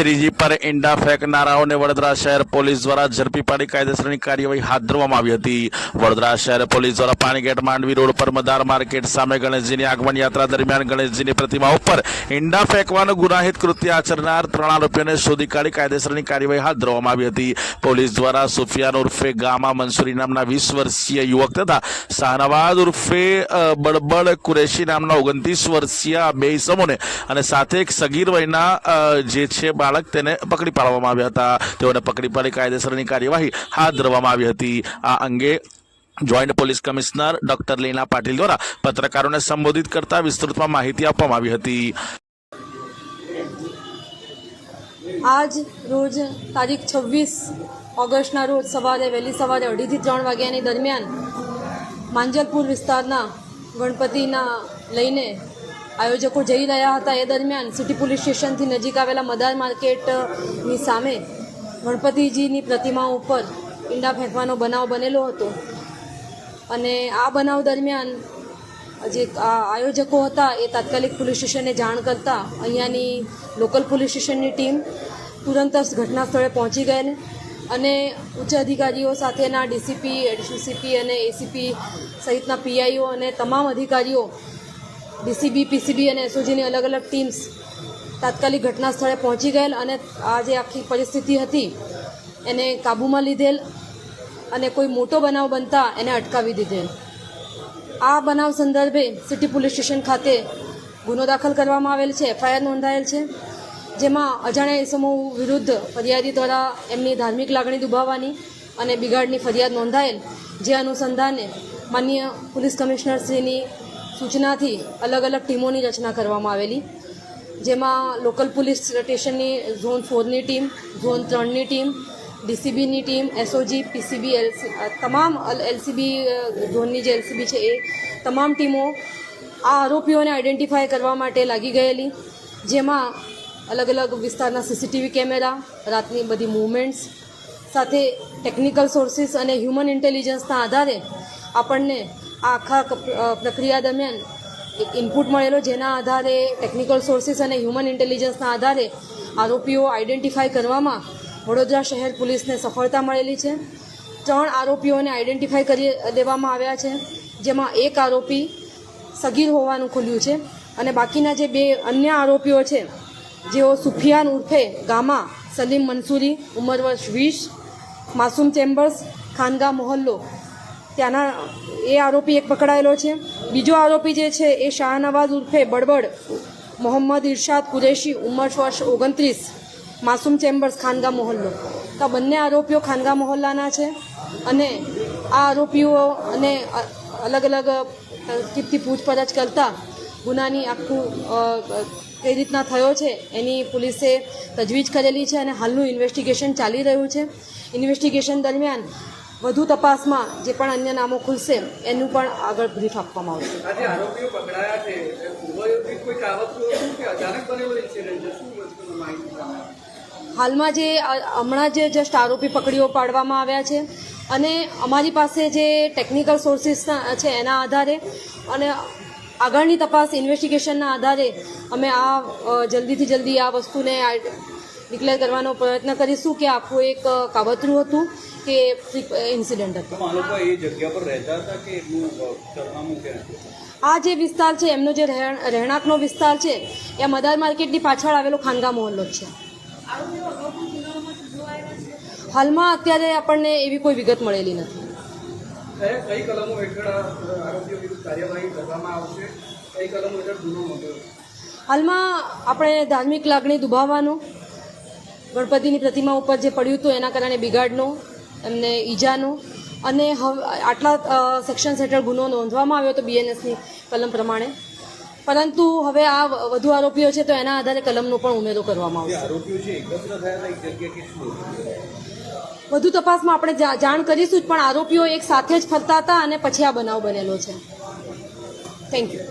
શ્રીજી પર ઈંડા ફેંકનારાઓને વડોદરા શહેર પોલીસ દ્વારા ઝડપી પાડી કાયદેસરની કાર્યવાહી હાથ ધરવામાં આવી હતી. વડોદરા શહેર પોલીસ દ્વારા પાણીગેટ માંડવી રોડ પર મદાર માર્કેટ સામે ગણેશજીની આગમન યાત્રા દરમિયાન ગણેશજીની પ્રતિમા ઉપર ઈંડા ફેંકવાનું ગુનાહિત કૃત્ય આચરનાર ત્રણ આરોપીઓને શોધી કાઢી કાયદેસરની કાર્યવાહી હાથ ધરવામાં આવી હતી. પોલીસ દ્વારા સુફિયાન ઉર્ફે ગામા મંસૂરી નામના વીસ વર્ષીય યુવક તથા શાહનવાદ ઉર્ફે બળબળ કુરેશી નામના ઓગણત્રીસ વર્ષીય બે ઇસમોને અને સાથે એક સગીર વયના જે છે બાળક તેને પકડી પાડવામાં આવ્યા હતા. તેઓને પકડી પાડી કાયદેસરની કાર્યવાહી હાથ ધરવામાં આવી હતી. આ અંગે joint police commissioner doctor Leena Patil દ્વારા પત્રકારોને સંબોધિત કરતા વિસ્તૃતમાં માહિતી આપવામાં આવી હતી. આજ રોજ તારીખ છવ્વીસ ઓગસ્ટના રોજ સવારે, વહેલી સવારે અઢીથી ત્રણ વાગ્યાની દરમિયાન માંજલપુર વિસ્તારના ગણપતિના લઈને આયોજકો જઈ રહ્યા હતા એ દરમિયાન સિટી પોલીસ સ્ટેશનથી નજીક આવેલા મદાર માર્કેટની સામે ગણપતિજીની પ્રતિમા ઉપર ઈંડા ફેંકવાનો બનાવ બનેલો હતો. અને આ બનાવ દરમિયાન જે આયોજકો હતા એ તાત્કાલિક પોલીસ સ્ટેશને જાણ કરતા અહીંયાની લોકલ પોલીસ સ્ટેશનની ટીમ તુરંત જ ઘટના સ્થળે પહોંચી ગયેલ અને ઉચ્ચ અધિકારીઓ સાથેના ડીસીપી એડીસીપી અને એસીપી સહિતના પીઆઈઓ અને તમામ અધિકારીઓ ડીસીબી, પીસીબી અને એસઓજીની અલગ અલગ ટીમ્સ તાત્કાલિક ઘટના સ્થળે પહોંચી ગયેલ અને આ જે આખી પરિસ્થિતિ હતી. એને કાબૂમાં લીધેલ અને કોઈ મોટો બનાવ બનતા એને અટકાવી દીધેલ. આ બનાવ સંદર્ભે સિટી પોલીસ સ્ટેશન ખાતે ગુનો દાખલ કરવામાં આવેલ છે. એફઆઈઆર નોંધાયેલ છે, જેમાં અજાણ્યા ઇસમો વિરુદ્ધ ફરિયાદી દ્વારા એમની ધાર્મિક લાગણી દુભાવવાની અને બિગાડની ફરિયાદ નોંધાયેલ, જે અનુસંધાને માનનીય પોલીસ કમિશનરશ્રીની સૂચનાથી અલગ અલગ ટીમોની રચના કરવામાં આવેલી. જેમાં લોકલ પોલીસ સ્ટેશનની ઝોન ફોરની ટીમ, ઝોન ત્રણની ટીમ, ડીસીબીની ટીમ, એસઓજી, પીસીબી, એલસી તમામ એલસીબી ઝોનની જે એલસીબી છે એ તમામ ટીમો આ આરોપીઓને આઈડેન્ટિફાય કરવા માટે લાગી ગયેલી. જેમાં અલગ અલગ વિસ્તારના સીસીટીવી કેમેરા, રાતની બધી મૂવમેન્ટ્સ, સાથે ટેકનિકલ સોર્સિસ અને હ્યુમન ઇન્ટેલિજન્સના આધારે આપણને આખા પ્રક્રિયા દરમિયાન એક ઇનપુટ મળેલો જેના આધારે ટેકનિકલ સોર્સિસ અને હ્યુમન ઇન્ટેલિજન્સના આધારે આરોપીઓ આઈડેન્ટિફાય કરવામાં વડોદરા શહેર પોલીસને સફળતા મળેલી છે. ત્રણ આરોપીઓને આઈડેન્ટિફાય કરી દેવામાં આવ્યા છે, જેમાં એક આરોપી સગીર હોવાનું ખુલ્યું છે અને બાકીના જે બે અન્ય આરોપીઓ છે, જેઓ સુફિયાન ઉર્ફે ગામા, સલીમ મંસૂરી, ઉંમર વર્ષ વીસ, માસૂમ ચેમ્બર્સ, ખાનગા મોહલ્લો ત્યાંના એ આરોપી એક પકડાયેલો છે. બીજો આરોપી જે છે એ શાહનવાઝ ઉર્ફે બડબડ મોહમ્મદ ઇરશાદ કુરેશી ઉંમર વર્ષ ઓગણત્રીસ, માસૂમ ચેમ્બર્સ, ખાનગા મોહલ્લો. તો બંને આરોપીઓ ખાનગા મોહલ્લાના છે અને આ આરોપીઓ અને અલગ અલગ ટીપથી પૂછપરછ કરતા ગુનાની આખું કઈ રીતના થયો છે એની પોલીસે તજવીજ કરેલી છે અને હાલનું ઇન્વેસ્ટિગેશન ચાલી રહ્યું છે. ઇન્વેસ્ટિગેશન દરમિયાન વધુ તપાસમાં જે પણ અન્ય નામો ખુલશે એનું પણ આગળ બ્રીફ આપવામાં આવશે. આજે આરોપીઓ પકડાયા છે. કોઈ કે અચાનક બનેલો ઇન્સિડન્ટ શું વસ્તુનું માહિતી સામે આવી? હાલમાં જે હમણાં જે જસ્ટ આરોપી પકડીઓ પાડવામાં આવ્યા છે અને અમારી પાસે જે ટેકનિકલ સોર્સિસ છે એના આધારે અને આગળની તપાસ ઇન્વેસ્ટિગેશનના આધારે અમે આ જલ્દીથી જલ્દી આ વસ્તુને ડિક્લેર કરવાનો પ્રયત્ન કરીશું કે આખું એક કાવતરું હતું કે ઇન્સિડન્ટ હતું. આ જે વિસ્તાર છે એમનો જે રહેણ- રહેણાંકનો વિસ્તાર છે એ મદાર માર્કેટની પાછળ આવેલો ખાનગા મોહલ્લો છે. હાલમાં અત્યારે આપણને એવી કોઈ વિગત મળેલી નથી. કઈ કલમો હેઠળ આરોપીઓ વિરુદ્ધ કાર્યવાહી કરવામાં આવશે? કઈ કલમો હેઠળ ગુનો નોંધ્યો? હાલમાં આપણે ધાર્મિક લાગણી દુભાવવાનો ગણપતિની પ્રતિમા ઉપર જે પડ્યું હતું, એના કારણે બિગાડનો, એમને ઈજાનો અને હવે, આટલા સેક્શન હેઠળ ગુનો નોંધવામાં આવ્યો હતો બીએનએસની કલમ પ્રમાણે. પરંતુ હવે આ વધુ આરોપીઓ છે તો એના આધારે કલમનો પણ ઉમેરો કરવામાં આવશે. વધુ તપાસમાં આપણે જાણ કરીશું જ, પણ આરોપીઓ એક સાથે જ ફરતા હતા અને પછી આ બનાવ બનેલો છે. Thank you